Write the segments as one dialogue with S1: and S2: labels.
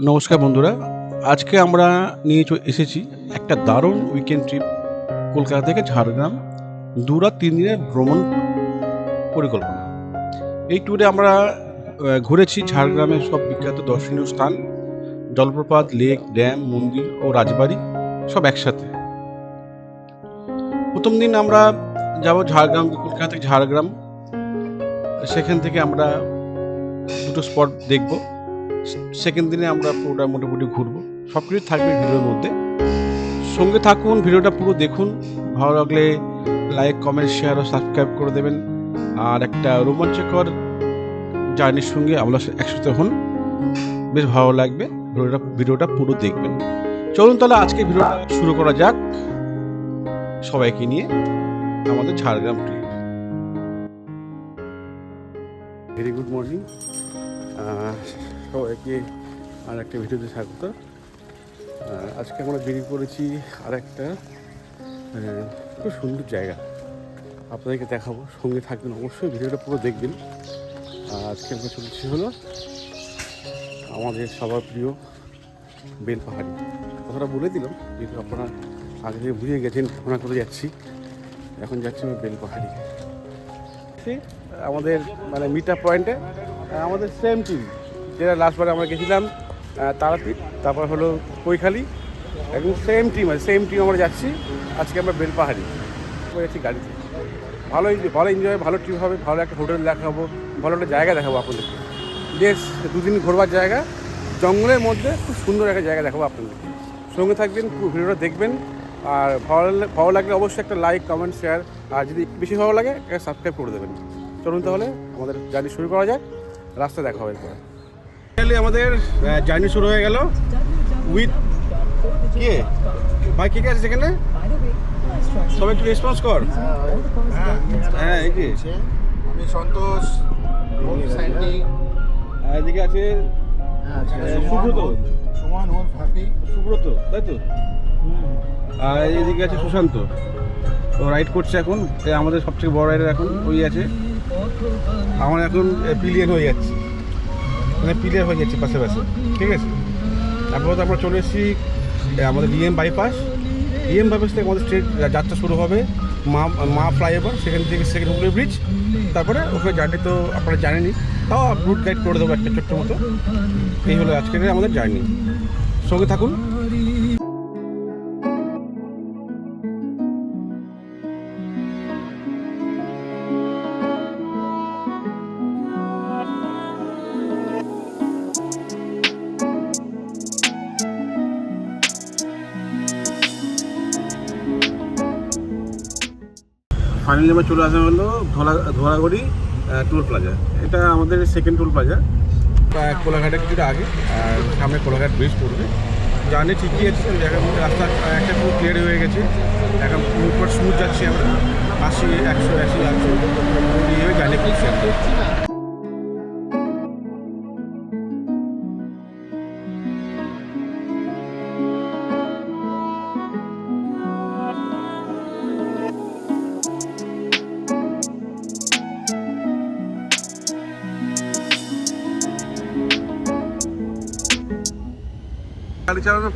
S1: নমস্কার বন্ধুরা। আজকে আমরা নিয়ে চ- এসেছি একটা দারুণ উইকেন্ড ট্রিপ কলকাতা থেকে ঝাড়গ্রাম। দু রাত, তিন দিনের ভ্রমণ পরিকল্পনা। এই ট্যুরে আমরা ঘুরেছি ঝাড়গ্রামের সব বিখ্যাত দর্শনীয় স্থান। জলপ্রপাত লেক ড্যাম মন্দির ও রাজবাড়ি সব একসাথে। প্রথম দিন আমরা যাব ঝাড়গ্রাম, কলকাতা থেকে ঝাড়গ্রাম। সেখান থেকে আমরা দুটো স্পট দেখব। সেকেন্ড দিনে আমরা পুরোটা মোটামুটি ঘুরবো। সব কিছু থাকবে ভিডিওর মধ্যে। সঙ্গে থাকুন, ভিডিওটা পুরো দেখুন। ভালো লাগলে লাইক কমেন্ট শেয়ার ও সাবস্ক্রাইব করে দেবেন। আর একটা রোমাঞ্চকর জার্নির সঙ্গে আমরা একসাথে হন। বেশ ভালো লাগবে। ভিডিওটা ভিডিওটা পুরো দেখবেন। চলুন তাহলে আজকে ভিডিওটা শুরু করা যাক সবাইকে নিয়ে আমাদের Jhargram trip very good morning সবাইকে আর একটা ভিডিওতে স্বাগত। আজকে আমরা বেরিয়ে পড়েছি আর একটা খুব সুন্দর জায়গা। আপনাদেরকে দেখাবো, সঙ্গে থাকবেন অবশ্যই, ভিডিওটা পুরো দেখবেন। আজকে আমরা চলেছি হলো আমাদের সবার প্রিয় বেলপাহাড়ি কথাটা বলে দিলাম, যেহেতু আপনারা আগে থেকে বুঝে গেছেন ঘোরা করে যাচ্ছি। এখন যাচ্ছি আমরা বেলপাহাড়ি আমাদের মানে মিট আপ পয়েন্টে আমাদের সেম টিম যেটা লাস্টবারে আমরা গেছিলাম তারাপীঠ, তারপর হলো কৈখালি, একদম সেম টিম আছে সেম টিম আমরা যাচ্ছি, আজকে আমরা বেলপাহাড়ি। যাচ্ছি গাড়িতে। ভালো ভালো এনজয় ভালো ট্রিপ হবে, ভালো একটা হোটেল দেখাবো, ভালো একটা জায়গা দেখাবো আপনাদেরকে বেশ, দুদিন ঘোরবার জায়গা, জঙ্গলের মধ্যে খুব সুন্দর একটা জায়গা দেখাবো আপনাদেরকে সঙ্গে থাকবেন, পুরো ভিডিওটা দেখবেন, আর ভালো ভালো লাগলে অবশ্যই একটা লাইক কমেন্ট শেয়ার আর যদি বেশি ভালো লাগে, একটা সাবস্ক্রাইব করে দেবেন। চলুন তাহলে, আমাদের জার্নি শুরু করা যাক, রাস্তা দেখা হবে এরপরে। আমাদের জার্নি শুরু হয়ে গেল উইথ কে? ভাই কে কে আছে সেখানে? সবাই একটু রেসপন্স কর। হ্যাঁ এই যে।
S2: আমি সন্তোষ
S1: এদিকে আছে সুব্রত।
S2: সুমন ওম হ্যাপি
S1: সুব্রত তাই তো? আর এদিকে আছে সুশান্ত। তো রাইড করছে এখন। আমাদের সবথেকে বড় রাইডার এখন ওই আছে। আমার এখন পিলিয়ন হয়ে যাচ্ছে। মানে পিলার হয়ে যাচ্ছে পাশে পাশে। ঠিক আছে? তারপর আমরা চলে এসেছি আমাদের ডিএম বাইপাস ডিএম বাইপাস থেকে আমাদের স্ট্রেট যাত্রা শুরু হবে। মা মা ফ্লাইওভার সেখান থেকে সেকেন্ড হুগলি ব্রিজ তারপরে ওখানে জার্নি তো আপনারা জানেনি তাও রুট গাইড করে দেবো একটা ছোট্ট মতো। এই হলো আজকের আমাদের জার্নি সঙ্গে থাকুন। ফাইনালি যেমন চলে আসা হলো, ধোলা ধোলাগড়ি টোল প্লাজা। এটা আমাদের সেকেন্ড টোল প্লাজা। কোলাঘাটে কিছুটা আগে, আর সামনে কোলাঘাট ব্রিজ পড়বে। জার্নি ঠিকই আছে এখন রাস্তা একটা পুরো ক্লিয়ার হয়ে গেছে। এখন পুরোপুর স্মুথ যাচ্ছি আমরা। আশি একশো আশি একশো এইভাবে জার্নি করছি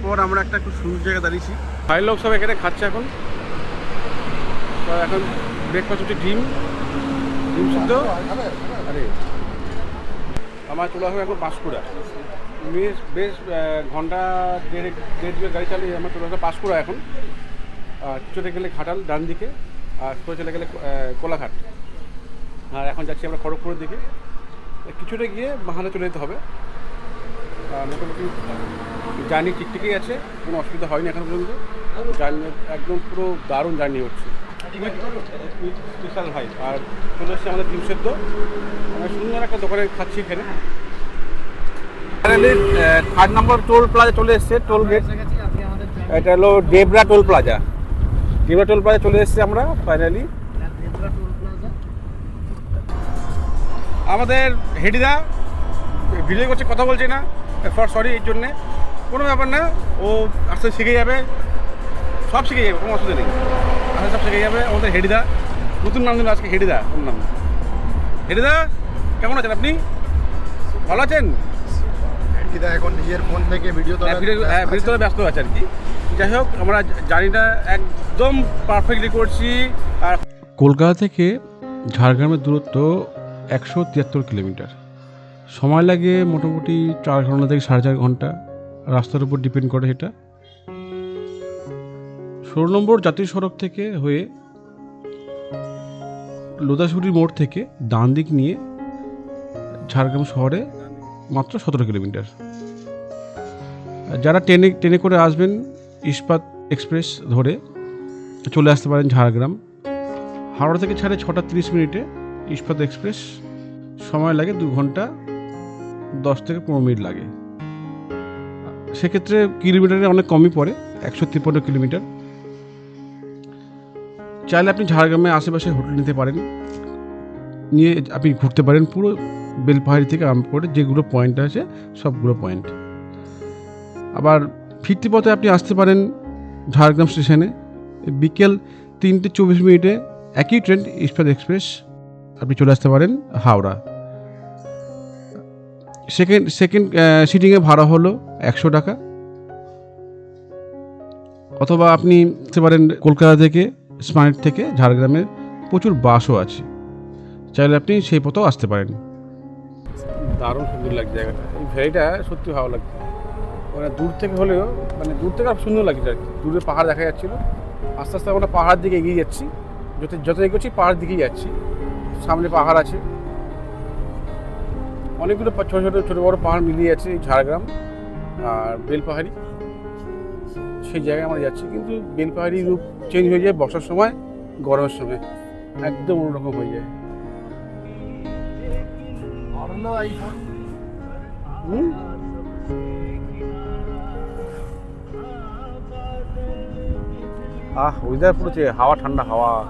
S1: পর আমরা একটা খুব সুন্দর জায়গায় দাঁড়িয়েছি। ভাই লোক সব এখানে খাচ্ছে এখন। এখন ব্রেকফাস্ট হচ্ছে ডিম ডিম সিদ্ধ। আরে, আমার চলে আসবে এখন পাঁশকুড়া। বেশ বেশ ঘণ্টা দেড় দেড় গাড়ি চালিয়ে আমার চলে আসবে পাঁশকুড়া এখন। আর কিছুতে গেলে ঘাটাল, ডান দিকে, আর সোজা চলে গেলে কোলাঘাট। আর এখন যাচ্ছি আমরা খড়গপুরের দিকে। কিছুটা গিয়ে বাহানা চলে যেতে হবে। মোটামুটি জার্নি ঠিকঠাকই আছে কোনো অসুবিধা হয়নি এখন পর্যন্ত। জার্নি একদম পুরো দারুণ জার্নি হচ্ছে। স্পেশাল ভাই আর চলে এসছে আমাদের ডিম সেদ্ধ। আমরা সুন্দর একটা দোকানে খাচ্ছি এখানে। থার্ড নম্বর টোল প্লাজা চলে এসছে টোল গেট এটা হলো Debra toll plaza Debra toll plaza চলে এসছে আমরা ফাইনালি আমাদের হেডিদা ভিডিও করছে কথা বলছে না। ফর সরি এর জন্যে কোনো ব্যাপার না ও আস্তে শিখে যাবে সব শিখে যাবে কোনো অসুবিধা নেই। আস্তে সব শিখে যাবে আমাদের হেডিদা নতুন নাম দিল আজকে হেডিদা ওর নাম। হেডিদা কেমন আছেন আপনি? ভালো আছেন?
S2: রিকিদা এখন নিজের ফোন থেকে ভিডিও
S1: হ্যাঁ, ভিডিও হ্যাঁ ব্যস্ত আছে আর কি। যাই হোক আমরা জার্নিটা একদম পারফেক্টলি করছি আর কলকাতা থেকে ঝাড়গ্রামের দূরত্ব একশো তিয়াত্তর কিলোমিটার। সময় লাগে মোটামুটি চার ঘণ্টা থেকে সাড়ে চার ঘণ্টা। রাস্তার উপর ডিপেন্ড করে সেটা ষোলো নম্বর জাতীয় সড়ক থেকে হয়ে লোদাসুরি মোড় থেকে ডান দিক নিয়ে ঝাড়গ্রাম শহরে মাত্র সতেরো কিলোমিটার। যারা ট্রেনে ট্রেনে করে আসবেন, ইস্পাত এক্সপ্রেস ধরে চলে আসতে পারেন ঝাড়গ্রাম। হাওড়া থেকে ছাড়ে ছটা তিরিশ মিনিটে ইস্পাত এক্সপ্রেস। সময় লাগে দু ঘণ্টা দশ থেকে পনেরো মিনিট লাগে। সেক্ষেত্রে কিলোমিটারে অনেক কমই পড়ে, একশো তিপ্পান্ন কিলোমিটার। চাইলে আপনি ঝাড়গ্রামে আশেপাশে হোটেল নিতে পারেন। নিয়ে আপনি ঘুরতে পারেন পুরো বেলপাহাড়ি থেকে আরম্ভ করে যেগুলো পয়েন্ট আছে, সবগুলো পয়েন্ট আবার ফিরতি পথে আপনি আসতে পারেন ঝাড়গ্রাম স্টেশনে। বিকেল তিনটে চব্বিশ মিনিটে একই ট্রেন ইস্পাত এক্সপ্রেস, আপনি চলে আসতে পারেন হাওড়া। সেকেন্ড সেকেন্ড সিটিংয়ে ভাড়া হলো একশো টাকা। অথবা আপনি আসতে পারেন কলকাতা থেকে স্মার্ট থেকে, ঝাড়গ্রামে প্রচুর বাসও আছে। চাইলে আপনি সেই পথেও আসতে পারেন। দারুণ সুন্দর লাগছে জায়গাটা। এই ভেড়িটা সত্যি ভালো লাগছে। মানে দূর থেকে হলেও মানে দূর থেকে আর সুন্দর লাগছে আর কি। দূরে পাহাড় দেখা যাচ্ছিল। আস্তে আস্তে আমরা পাহাড় দিকে এগিয়ে যাচ্ছি। যত যত এগোচ্ছি পাহাড় দিকেই যাচ্ছি। সামনে পাহাড় আছে। অনেকগুলো ছোটো ছোটো ছোটো বড়ো পাহাড় মিলিয়ে আছে এই ঝাড়গ্রাম আর বেলপাহাড়ি সেই জায়গায় আমরা যাচ্ছি, কিন্তু বেলপাহাড়ি রূপ চেঞ্জ হয়ে যায় বর্ষার সময়, গরমের সময়। একদম অন্যরকম হয়ে যায়। আহ ওয়েদার চে- হাওয়া ঠান্ডা হাওয়া।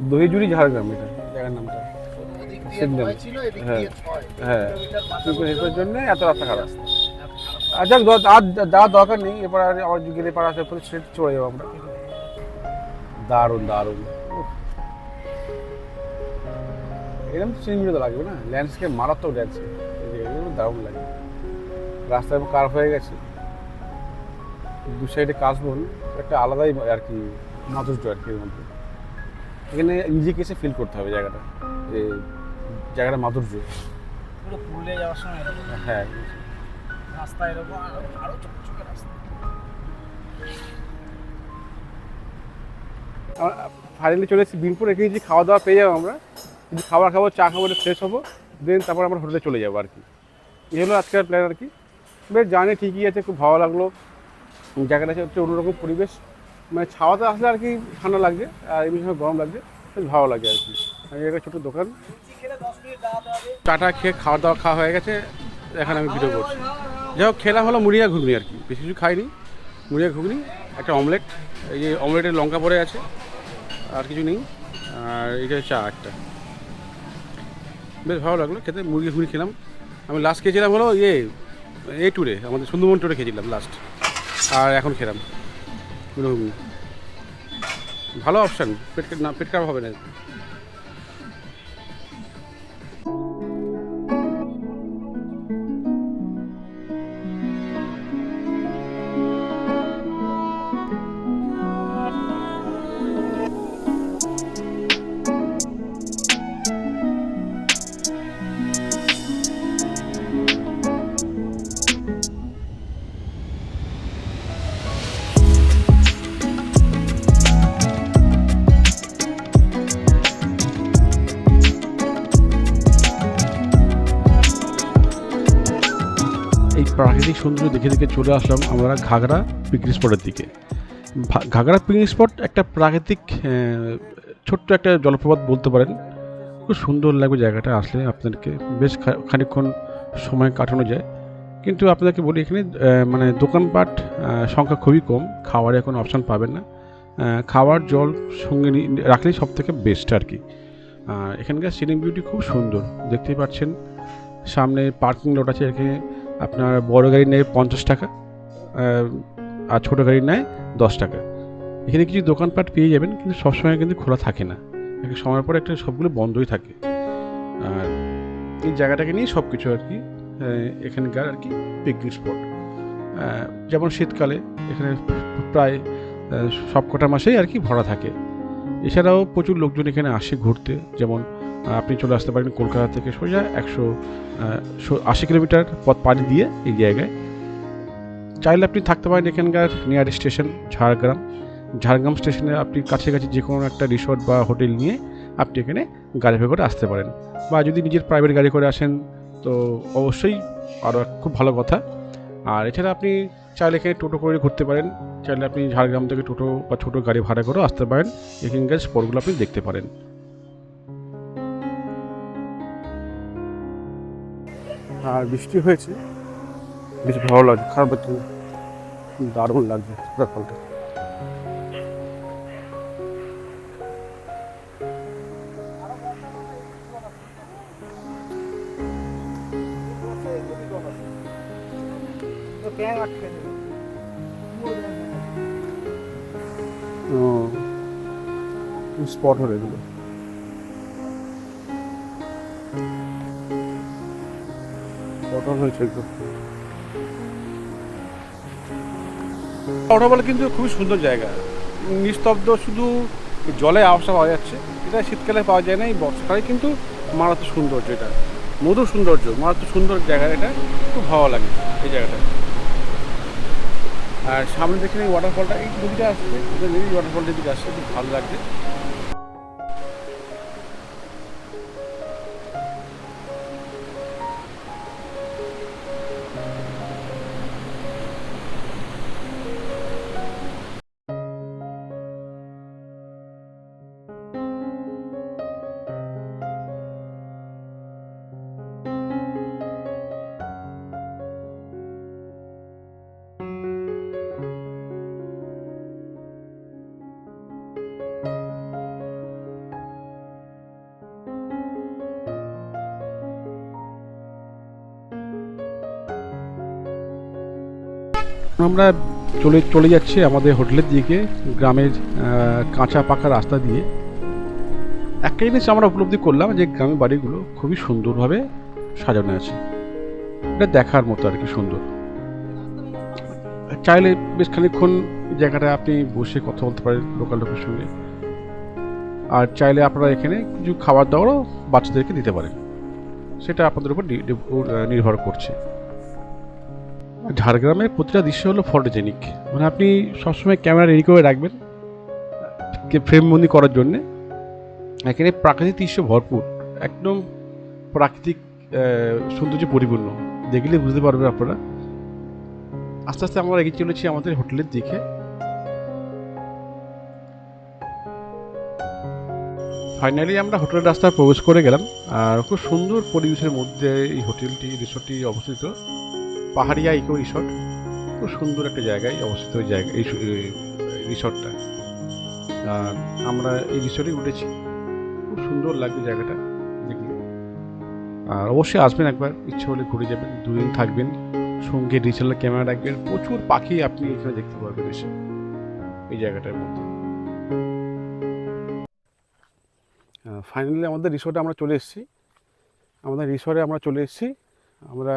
S1: দহিজুড়ি ঝাড়গ্রাম এটা, জায়গার নামটা। সিগন্যাল হ্যাঁ হ্যাঁ কিন্তু জন্য এত রাস্তা খারাপ। আর যাক আর যাওয়ার দরকার নেই এবার আর আমার গেলে পাড়া আছে পরে সেটা চলে যাব আমরা। দারুণ দারুণ। এরকম তো সিনেমিটা তো লাগবে না ল্যান্ডস্কেপ মারাত্মক ল্যান্ডস্কেপ দারুণ লাগে। রাস্তা এবং কার হয়ে গেছে। দু সাইডে কাশবন একটা আলাদাই আর কি মাধুর্য আর কি এর মধ্যে। এখানে নিজেকে এসে ফিল করতে হবে জায়গাটা। যে জায়গাটা মাধুর্য।
S3: পুরো পুরুলিয়া যাওয়ার সময়
S1: হ্যাঁ
S3: রাস্তা এরকম চকচকে রাস্তা।
S1: ফাইনালি চলে এসেছি বিনপুর রেখে যে খাওয়া দাওয়া পেয়ে যাব আমরা। কিন্তু খাবার খাব চা খাব ফ্রেশ হব দেন তারপর আমরা হোটেলে চলে যাব আর কি। এই হলো আজকের প্ল্যান আর কি। বেশ জানি ঠিকই আছে খুব ভালো লাগল। জায়গাটা হচ্ছে অন্যরকম পরিবেশ। মানে ছাওয়াতে আসলে আর কি ঠান্ডা লাগছে আর এমনি সময় গরম লাগছে বেশ ভালো লাগে আর কি। এটা ছোটো দোকান। চাটা খেয়ে খাওয়া দাওয়া খাওয়া হয়ে গেছে, এখন আমি ভিডিও করছি। যাই হোক, খেলা হলো মুড়িয়া ঘুগনি আর কি, বেশি কিছু খাইনি, মুড়িয়া ঘুগনি, একটা অমলেট, এই যে অমলেটের লঙ্কা পড়ে আছে, আর কিছু নেই, আর এটা চা একটা। বেশ ভালো লাগল, খেতে মুরগি ঘুগনি খেলাম। আমি লাস্ট খেয়েছিলাম হলো ইয়ে এই ট্যুরে আমাদের সুন্দরবন ট্যুরে খেয়েছিলাম লাস্ট আর এখন খেলাম ঘুগনি। ভালো অপশান পেট না, পেট খারাপ হবে না। সৌন্দর্য দেখে দেখে চলে আসলাম আমরা ঘাগড়া পিকনিক স্পটের দিকে। ঘাগড়া পিকনিক স্পট একটা প্রাকৃতিক ছোট্ট একটা জলপ্রপাত বলতে পারেন। খুব সুন্দর লাগবে জায়গাটা আসলে আপনাদেরকে। বেশ খানিকক্ষণ সময় কাটানো যায়। কিন্তু আপনাদেরকে বলি এখানে মানে দোকানপাট সংখ্যা খুবই কম। খাওয়ারে এখন অপশান পাবেন না। খাওয়ার জল সঙ্গে রাখলেই সব থেকে বেস্ট আর কি। এখানকার সিনিং বিউটি খুব সুন্দর। দেখতেই পাচ্ছেন, সামনে পার্কিং লট আছে এখানে। আপনার বড় গাড়ি নেয় পঞ্চাশ টাকা, আর ছোটো গাড়ি নেয় দশ টাকা। এখানে কিছু দোকানপাট পেয়ে যাবেন, কিন্তু সবসময় কিন্তু খোলা থাকে না। একটা সময়ের পর একটা সবগুলো বন্ধই থাকে। আর এই জায়গাটাকে নিয়ে সব কিছু আর কি এখানকার আর কি পিকনিক স্পট যেমন শীতকালে এখানে প্রায় সব কটা মাসেই আর কি ভরা থাকে। এছাড়াও প্রচুর লোকজন এখানে আসে ঘুরতে, যেমন আপনি চলে আসতে পারেন কলকাতা থেকে সোজা একশো আশি কিলোমিটার পথ পাড়ি দিয়ে এই জায়গায়। চাইলে আপনি থাকতে পারেন এখানকার নিয়ার স্টেশন ঝাড়গ্রাম। ঝাড়গ্রাম স্টেশনে আপনি কাছাকাছি যে কোনো একটা রিসোর্ট বা হোটেল নিয়ে আপনি এখানে গাড়ি ভাড়া করে আসতে পারেন। বা যদি নিজের প্রাইভেট গাড়ি করে আসেন, তো অবশ্যই আরও খুব ভালো কথা। আর এছাড়া আপনি চাইলে এখানে টোটো করে ঘুরতে পারেন। চাইলে আপনি ঝাড়গ্রাম থেকে টোটো বা ছোটো গাড়ি ভাড়া করেও আসতে পারেন। এখানকার স্পটগুলো আপনি দেখতে পারেন। আর বৃষ্টি হয়েছে। বেশ ভালো লাগছে খারাপ হচ্ছে দারুণ লাগছে
S3: নেবে
S1: স্পট হলো এগুলো। বলে কিন্তু খুবই সুন্দর জায়গা। নিস্তব্ধ, শুধু জলে আওয়াজটা পাওয়া যাচ্ছে। এটা শীতকালে পাওয়া যায় না, এই বর্ষাকালে কিন্তু মারাত্মক সৌন্দর্য এটা। মধুর সৌন্দর্য, মারাত্মক সুন্দর জায়গা এটা। খুব ভালো লাগে এই জায়গাটা। আর সামনে দেখেন এই ওয়াটারফলটা এই নদীটা আসছে, এই ওয়াটারফলটা দিকে আসছে, খুব ভালো লাগছে। আমরা চলে চলে যাচ্ছি আমাদের হোটেলের দিকে, গ্রামের কাঁচা পাকা রাস্তা দিয়ে। একটা জিনিস আমরা উপলব্ধি করলাম যে গ্রামের বাড়িগুলো খুবই সুন্দরভাবে সাজানো আছে। এটা দেখার মতো আর কি সুন্দর। চাইলে বেশ খানিকক্ষণ এই জায়গাটা আপনি বসে কথা বলতে পারেন লোকাল লোকের সঙ্গে। আর চাইলে আপনারা এখানে কিছু খাবার দাবারও বাচ্চাদেরকে দিতে পারেন। সেটা আপনাদের উপর নির্ভর করছে। ঝাড়গ্রামের প্রতিটা দৃশ্য হলো ফটোজেনিক মানে আপনি সবসময় ক্যামেরা রেডি করে রাখবেন ফ্রেম বন্দি করার জন্যে। এখানে প্রাকৃতিক দৃশ্য ভরপুর, একদম প্রাকৃতিক সৌন্দর্য পরিপূর্ণ। দেখলে বুঝতে পারবেন আপনারা। আস্তে আস্তে আমরা এগিয়ে চলেছি আমাদের হোটেলের দিকে। ফাইনালি আমরা হোটেলের রাস্তায় প্রবেশ করে গেলাম। আর খুব সুন্দর পরিবেশের মধ্যে এই হোটেলটি, রিসোর্টটি অবস্থিত। পাহাড়িয়া ইকো রিসর্ট। খুব সুন্দর একটা জায়গায় অবস্থিত ওই জায়গা, এই রিসর্টটা। আমরা এই রিসর্টে উঠেছি। খুব সুন্দর লাগবে জায়গাটা দেখলে। আর অবশ্যই আসবেন একবার, ইচ্ছে হলে ঘুরে যাবেন, দুদিন থাকবেন। সঙ্গে ডিজিটাল ক্যামেরা রাখবেন। প্রচুর পাখি আপনি এখানে দেখতে পারবেন এসে, এই জায়গাটার মধ্যে। ফাইনালি আমাদের রিসর্টে আমরা চলে এসেছি। আমাদের রিসর্টে আমরা চলে এসেছি। আমরা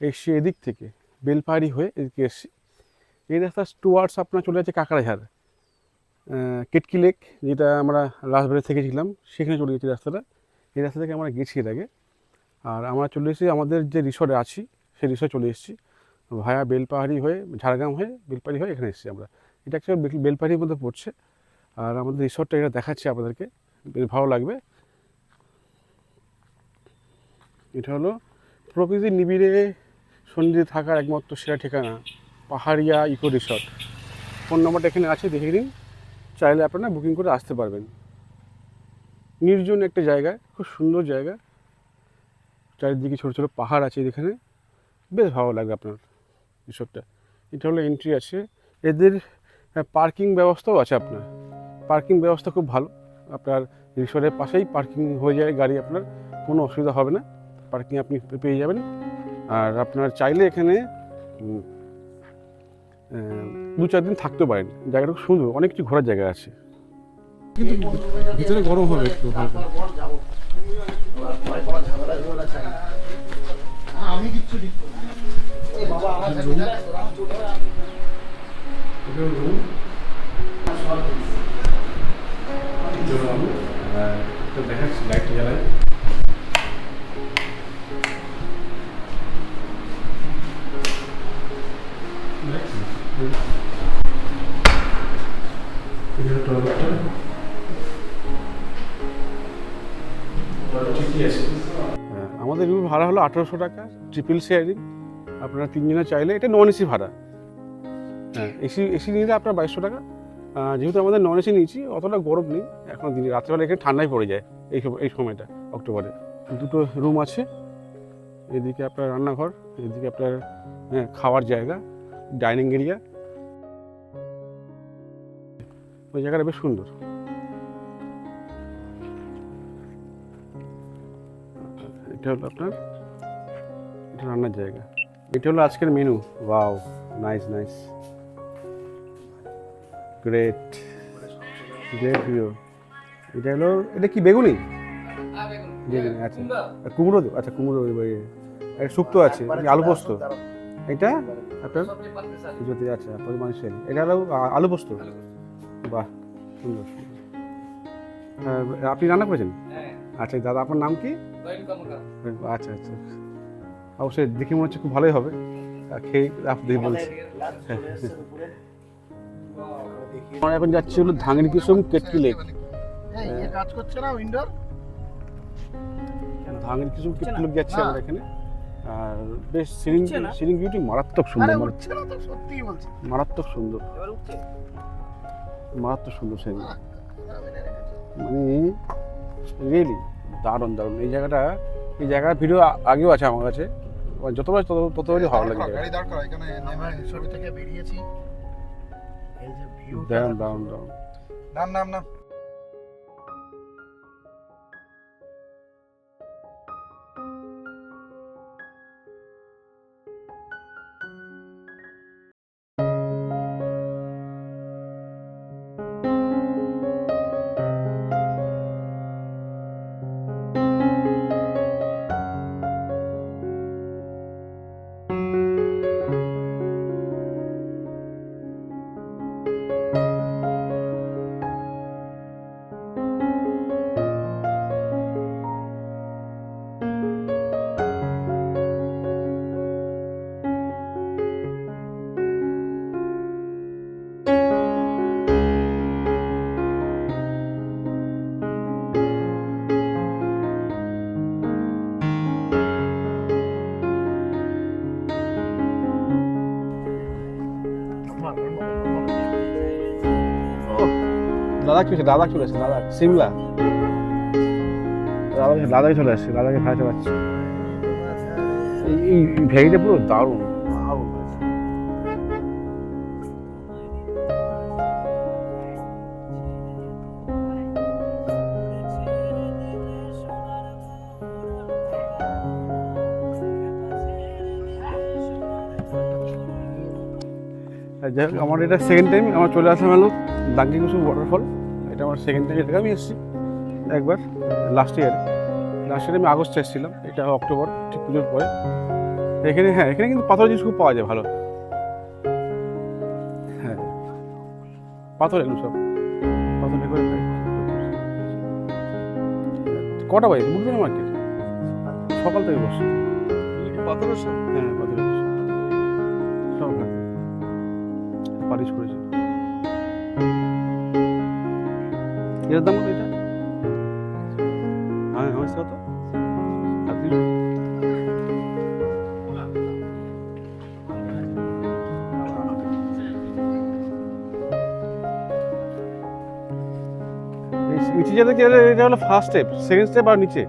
S1: এসছি এদিক থেকে, বেলপাহাড়ি হয়ে এদিকে এসছি এই রাস্তা টুয়ার্ডস আপনার চলে যাচ্ছে কাকড়াঝাড় কেটকি লেক যেটা আমরা রাজবাড়ি থেকে ছিলাম সেখানে চলে গেছি রাস্তাটা। এই রাস্তা থেকে আমরা গেছি এর আগে। আর আমরা চলে এসেছি, আমাদের যে রিসর্টে আছি, সেই রিসর্ট চলে এসেছি। ভায়া বেলপাহাড়ি হয়ে, ঝাড়গ্রাম হয়ে, বেলপাহাড়ি হয়ে এখানে এসেছি আমরা। এটা অ্যাকচুয়ালি বেলপাহাড়ির মধ্যে পড়ছে। আর আমাদের রিসর্টটা এটা দেখাচ্ছি আপনাদেরকে, বেশ ভালো লাগবে। এটা হলো প্রকৃতির নিবিড়ে সন্ধিতে থাকার একমাত্র সেরা ঠিকানা পাহাড়িয়া ইকো রিসর্ট। ফোন নম্বরটা এখানে আছে, দেখে নিন। চাইলে আপনারা বুকিং করে আসতে পারবেন। নির্জন একটা জায়গা, খুব সুন্দর জায়গা। চারিদিকে ছোটো ছোটো পাহাড় আছে এখানে। বেশ ভালো লাগবে আপনার রিসর্টটা। এটা হলো এন্ট্রি আছে। এদের পার্কিং ব্যবস্থাও আছে আপনার। পার্কিং ব্যবস্থা খুব ভালো। আপনার রিসর্টের পাশেই পার্কিং হয়ে যায় গাড়ি, আপনার কোনো অসুবিধা হবে না। পার্কিং আপনি পেয়ে যাবেন। আর আপনার চাইলে এখানে দু চার দিন থাকতে পারেন। জায়গাটা খুব সুন্দর অনেক কিছু ঘোরার জায়গা আছে। কিন্তু ভিতরে গরম হবে একটু হালকা।
S2: আমি কিচ্ছু ঠিক করি না।
S1: জ্বালাই হ্যাঁ, আমাদের রুম ভাড়া হলো আঠেরোশো টাকা ট্রিপল শেয়ারিং আপনারা তিনজনে চাইলে এটা নন এসি ভাড়া। হ্যাঁ এসি এসি নিলে আপনার বাইশশো টাকা। যেহেতু আমাদের নন এসি নিয়েছি অতটা গরম নেই। এখন দিন রাত্রেবেলা এখানে ঠান্ডায় পড়ে যায় এই এই সময়টা অক্টোবরে। দুটো রুম আছে। এদিকে আপনার রান্নাঘর এদিকে আপনার হ্যাঁ, খাওয়ার জায়গা ডাইনিং এরিয়া ওই জায়গাটা বেশ সুন্দর। এটা হলো আপনার এটা রান্নার জায়গা। এটা হলো আজকের menu wow nice nice great great view এটা হলো এটা কি বেগুনি? বেগুনি। আচ্ছা। কুমড়ো। আচ্ছা কুমড়ো ওই- ওই- শুক্তো আছে কি আলু পোস্ত। এটা? আপনার? আচ্ছা পরিমাণশীল এটা হলো আলু পোস্ত। বাহ সুন্দর হ্যাঁ, আপনি রান্না করেছেন? আচ্ছা দাদা আপনার নাম কি? আচ্ছা আচ্ছা। অবশ্যই দেখে মনে হচ্ছে খুব ভালোই হবে। আর খেয়ে আপনি বলছি। আমরা এখন যাচ্ছি হলো ধাঙ্গনি কিসম কেটকি লেক।
S2: ইয়ে কাজ করছে না উইন্ডোর
S1: ধাঙ্গনি কিসম কেটকি লেক যাচ্ছি
S2: হ্যাঁ।
S1: আমরা এখানে। আর বেশ সিলিং সিলিং বিউটি মারাত্মক সুন্দর মারাত্মক- সুন্দর।
S3: এবার উঠছে।
S1: মারাত্মক সুন্দর সেন মানে রিয়েলি দারুণ দারুণ। এই জায়গাটা এই জায়গার ভিডিও আগেও আছে আমার কাছে। যতবার তত ততবারই ভালো লাগে দারুণ দারুণ দারুণ।
S2: নাম নাম নাম।
S1: লাদাখ চলেছে লাদাখ চলে আসছে লাদাখ সিমলা। লাদাখ লাদাখে চলে আসছে লাদাখে খাওয়াতে পারছি। এই ভেড়িটা পুরো দারুণ। যাই হোক আমার এটা সেকেন্ড টাইম আমার চলে আসলাম হলো দাঙ্গি কুসুম ওয়াটারফল এটা আমার সেকেন্ড টাইম এটা আমি এসেছি একবার লাস্ট ইয়ারে লাস্ট ইয়ারে আমি আগস্টে এসেছিলাম এটা অক্টোবর ঠিক পুজোর পরে। এখানে হ্যাঁ এখানে কিন্তু পাথর জিনিস খুব পাওয়া যায় ভালো। হ্যাঁ পাথর এগুলো সব। পাথর কটা বাজে? বুঝবেন মার্কেট সকাল থেকে বসে।
S3: পাথরের সব।
S1: হ্যাঁ পাথর পালিশ করেছে। এর দাম কত এটা? হ্যাঁ আমার কত নিচে যেতে গেলে এটা হলো ফার্স্ট স্টেপ সেকেন্ড স্টেপ আর নিচে।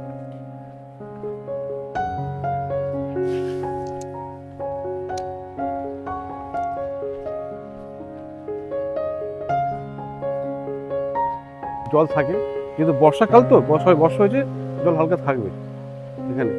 S1: জল থাকে। কিন্তু বর্ষাকাল তো বর্ষা বর্ষা হয়েছে জল হালকা থাকবে। এখানে।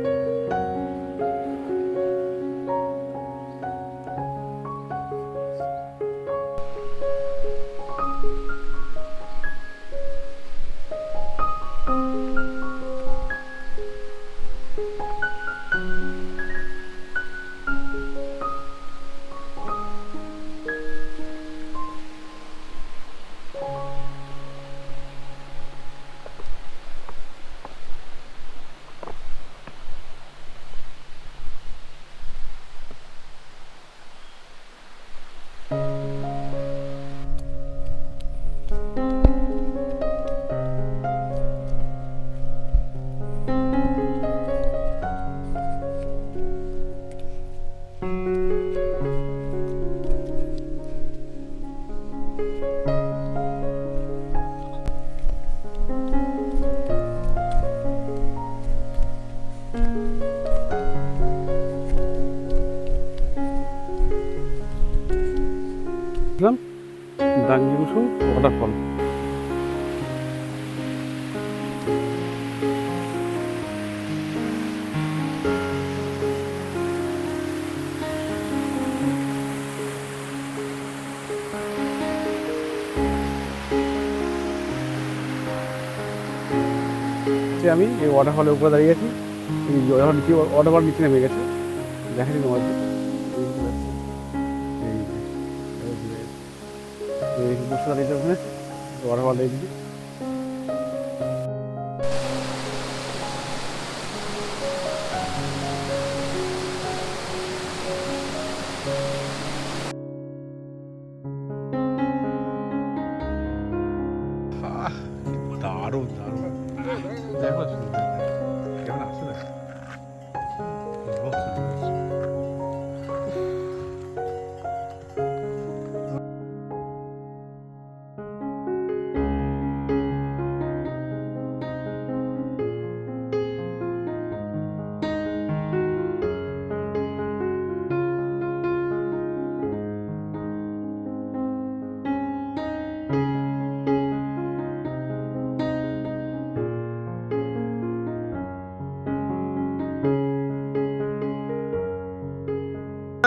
S1: ডাঙ্গিমুসু ওয়াটারফল যে আমি এই ওয়াটারফলের উপরে দাঁড়িয়ে আছি এই নিচে ওয়াটারফল নিচে নেমে গেছে দেখা যায় তোমার এই যে, দাঁড়িয়েছে ওয়াটারফল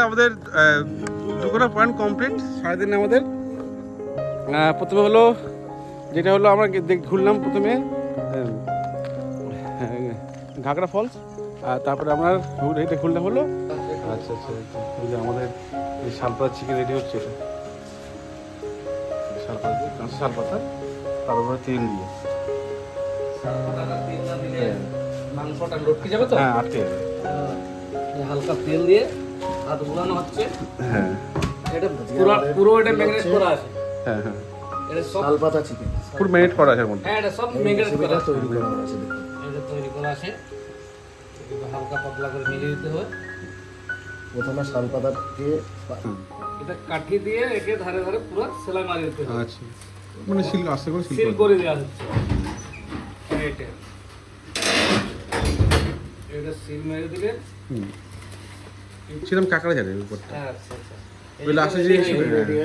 S1: আমাদের দুখানা পয়েন্ট কমপ্লিট সারাদিন আমাদের প্রথমে হলো যেটা হলো আমরা ঘুরলাম প্রথমে ঘাগড়া ফলস আর তারপরে আমরা এটা ঘুরলাম হলো আচ্ছা আচ্ছা আচ্ছা। আমাদের এই শালপাতা চিকেন রেডি হচ্ছে এটা। শালপাতা কাঁচা শালপাতা তারপরে তেল দিয়ে।
S3: মাংসটা লটকে যাবে তো?
S1: হ্যাঁ আটকে যাবে।
S3: হালকা তেল দিয়ে হাত বুলানো হচ্ছে।
S1: হ্যাঁ।
S3: এটা পুরো পুরো এটা ম্যাগনেট করা আছে।
S1: হ্যাঁ হ্যাঁ।
S3: এটা সব
S2: শালপাতা চিকেন
S1: পুরো করা আছে এর মধ্যে।
S3: হ্যাঁ এটা সব ম্যাগনেট করা
S2: তৈরি করা আছে
S3: এটা তৈরি করা আছে। হালকা পাতলা করে মিলিয়ে দিতে হবে।
S2: প্রথমে শালপাতাকে
S3: এটা কাঠি দিয়ে একে ধারে ধারে পুরো সেলাই মারিয়ে দিতে হবে।
S1: আচ্ছা। মানে সিল্ক আস্তে করে
S3: সিল করে দেওয়া হচ্ছে। এটা। এটা সিল মেরে দিলে
S1: হুম। সেরকম কাঁকড়া যাবে উপরটা।
S3: হ্যাঁ আচ্ছা আচ্ছা।
S1: ওই লাস্টে যে
S2: রেডি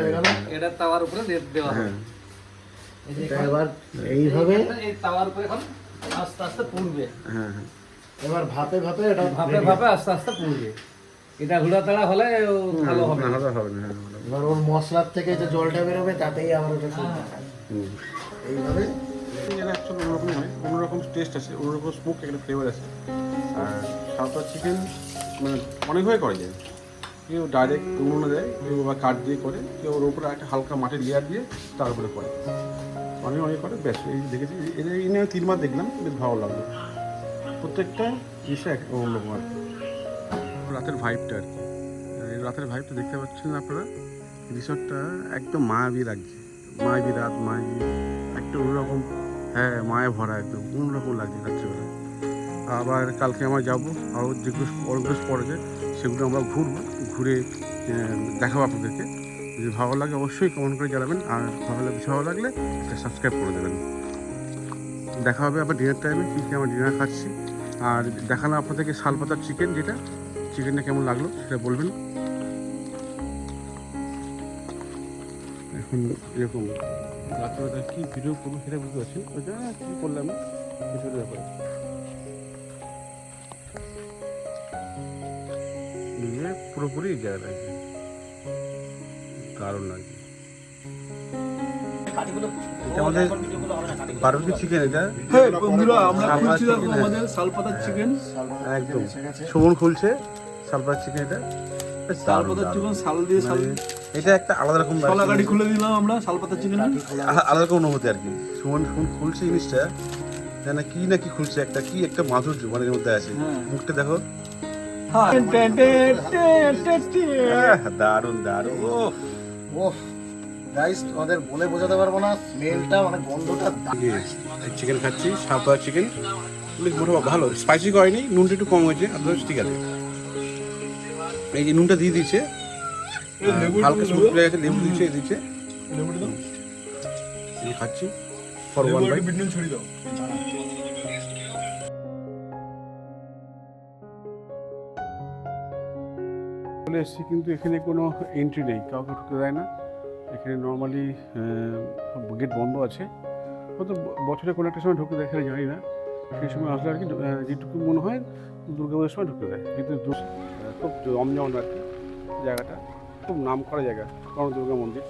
S3: এটা তাওয়ার উপরে দেওয়া
S1: হ্যাঁ।
S3: এই যে
S2: এটা এবার এইভাবে
S3: এই তাওয়ার উপরে এখন আস্তে আস্তে পুড়বে।
S1: হ্যাঁ হ্যাঁ।
S2: এবার ভাপে ভাপে এটা
S3: ভাপে ভাপে আস্তে আস্তে পুড়বে। এটা ঘুরা তাড়া হলে ও ভালো হবে।
S1: না। হবে না হ্যাঁ
S2: এবার ওর মশলার থেকে যে জলটা বেরোবে তাতেই আমার ওটা
S1: হুম।
S2: এইভাবে।
S1: এটা অ্যাকচুয়ালি অন্যরকম হয়। অন্যরকম টেস্ট আছে অন্যরকম স্মোক একটা ফ্লেভার আছে। আর সাউথ চিকেন মানে অনেকভাবে করা যায়। কেউ ডাইরেক্ট উনুনে দেয়, কেউ বা কাঠ দিয়ে করে, কেউ ওর উপরে একটা হালকা মাটির লেয়ার দিয়ে তার উপরে করে। অনেক অনেক করে ব্যাস এই দেখেছি এটা এই নিয়ে তিন তিনবার দেখলাম, বেশ ভালো লাগল। প্রত্যেকটা জিনিসটা এক অন্যরকম আর রাতের ভাইবটা আর কি। রাতের ভাইবটা দেখতে পাচ্ছেন আপনারা রিসর্টটা একদম মায়াবী লাগছে। মায়াবী রাত, মায়াবী, একটা অন্যরকম হ্যাঁ মায়া ভরা একদম, অন্যরকম লাগছে রাত্রিবেলা। আবার কালকে আমরা যাব, আরও যেগুলো অনেকগুলো স্পট সেগুলো আমরা ঘুরবো, ঘুরে দেখাবো আপনাদেরকে। যদি ভালো লাগে অবশ্যই কমেন্ট করে জানাবেন, আর ভালো লাগে ভালো লাগলে একটা সাবস্ক্রাইব করে দেবেন। দেখা হবে আবার ডিনার টাইমে কী কী আমরা ডিনার খাচ্ছি। আর দেখালাম আপনাদেরকে শালপাতার চিকেন যেটা চিকেনটা কেমন লাগল সেটা বলবেন। এখন এরকম। রাত্রেবেলা কী ভিডিও করব সেটা বুঝতে পারছি ওইটা কী করলাম কিছু ব্যাপার নিয়ে পুরোপুরি জায়গা লাগছে দারুণ লাগছে এটা আমাদের বারবিকি চিকেন এটা।
S4: হ্যাঁ বন্ধুরা আমরা খুলছি দেখো
S1: হ্যাঁ।
S4: আমাদের শালপাতার চিকেন
S1: একদম। সুমন খুলছে শালপাতার চিকেন এটা।
S4: শালপাতার চিকেন শাল দিয়ে শাল
S1: মানে এটা একটা আলাদা রকম
S4: শলা গাড়ি খুলে দিলাম আমরা শালপাতার চিকেন
S1: আলাদা রকম অনুভূতি আর কি। সুমন সুমন খুলছে জিনিসটা। যেন কি না কি খুলছে একটা কি একটা মাধুর্য মানে মধ্যে আছে।
S4: হ্যাঁ।
S1: মুখটা দেখো।
S4: হ্যাঁ
S1: দারুণ। ও।
S2: ওফ গাইস তোমাদের বলে বোঝাতে পারব না স্মেলটা মানে গন্ধটা।
S1: চিকেন খাচ্ছি সাপা চিকেন মোটামুটি ভালো স্পাইসি করেনি নুনটা একটু কম হয়েছে আদার্স ঠিক আছে। এই যে নুনটা দিয়ে দিচ্ছে হালকা সুন্দর হয়ে গেছে লেবু দিচ্ছে দিচ্ছে খাচ্ছি ফর ওয়ান বাই চলে এসেছি, কিন্তু এখানে কোনো এন্ট্রি নেই, কাউকে ঢুকতে দেয় না। এখানে নর্মালি গেট বন্ধ আছে। হয়তো বছরে কোনো একটা সময় ঢুকতে দেয় এখানে জানি না। সেই সময় আসলে আর কি যেটুকু মনে হয় দুর্গাপুজোর সময় ঢুকতে দেয়। কিন্তু খুব জমজমান আর কি জায়গাটা। খুব নাম করা জায়গা, কারণ দুর্গা মন্দির।